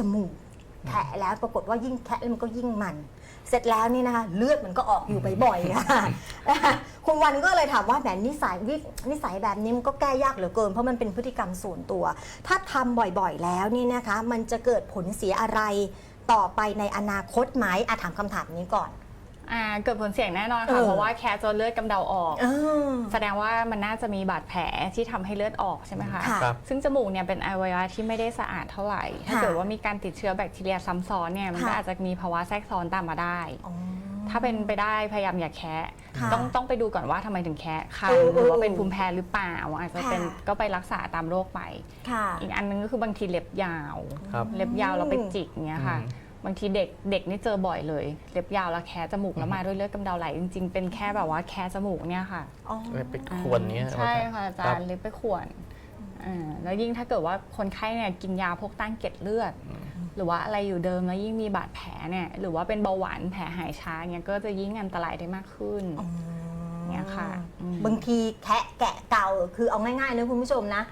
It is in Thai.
จมูกแคะแล้วปรากฏว่ายิ่งแคะแล้วมันก็ยิ่งมัน เสร็จแล้วนี่นะคะเลือดมันก็ออกอยู่บ่อยๆค่ะคุณวันก็เลยถามว่าแบบนิสัยวินิสัยแบบนี้มันก็แก้ยากเหลือเกิน เพราะมันเป็นพฤติกรรมส่วนตัว ถ้าทำบ่อยๆแล้วนี่นะคะ มันจะเกิดผลเสียอะไรต่อไปในอนาคตไหมอาถามคำถามนี้ก่อน อ่าเกิดผลเสี่ยงแน่นอนเอค่ะอเพราะว่าแค่จนเลือดกำเดาออกเออแสดงว่ามันน่าจะมีบาดแผลที่ทำให้เลือดออกใช่ไหมคะ ค่ะ ครับ ซึ่งจมูกเนี่ยเป็นอวัยวะที่ไม่ได้สะอาดเท่าไหร่ ถ้าค่ะเกิดว่ามีการติดเชื้อแบคทีเรียซ้ำซ้อนเนี่ยมันก็ค่ะ อาจจะมีภาวะแทรกซ้อนตามมาได้ อ๋อ ถ้าเป็นไปได้พยายามอย่าแคะค่ะต้องต้องไปดูก่อนว่าทำไมถึงแคะคันเออหรือว่าเออเป็นภูมิแพ้หรือเปล่า อาจจะเป็นค่ะก็ไปรักษาตามโรคไป ค่ะ อีกอันนึงก็คือบางทีเล็บยาว ครับ เล็บยาวเราไปจิกเงี้ยค่ะ อืม บางทีเด็กเด็กนี่เจอบ่อยเลยเล็บยาวแล้วแคะจมูกแล้วมาด้วยเลือดกำเดาไหลจริง ๆ เป็นแค่แบบว่าแคะจมูกเนี่ยค่ะอ๋อไปควรเนี้ยใช่ค่ะอาจาคบรย์เล็บไปข่วนอ่าแล้วยิ่งถ้าเกิดว่าคนไข้เนี่ยกินยาพวกต้านเกล็ดเลือด หรือว่าอะไรอยู่เดิมแล้วยิ่งมีบาดแผลเนี่ยหรือว่าเป็นเบาหวานแผลหายช้าเนี่ยก็จะยิ่งอันตรายได้มากขึ้นเนี่ยค่ะอืมบางทีแคะแกะเก่าคือเอาง่ายๆนะคุณผู้ชมนะ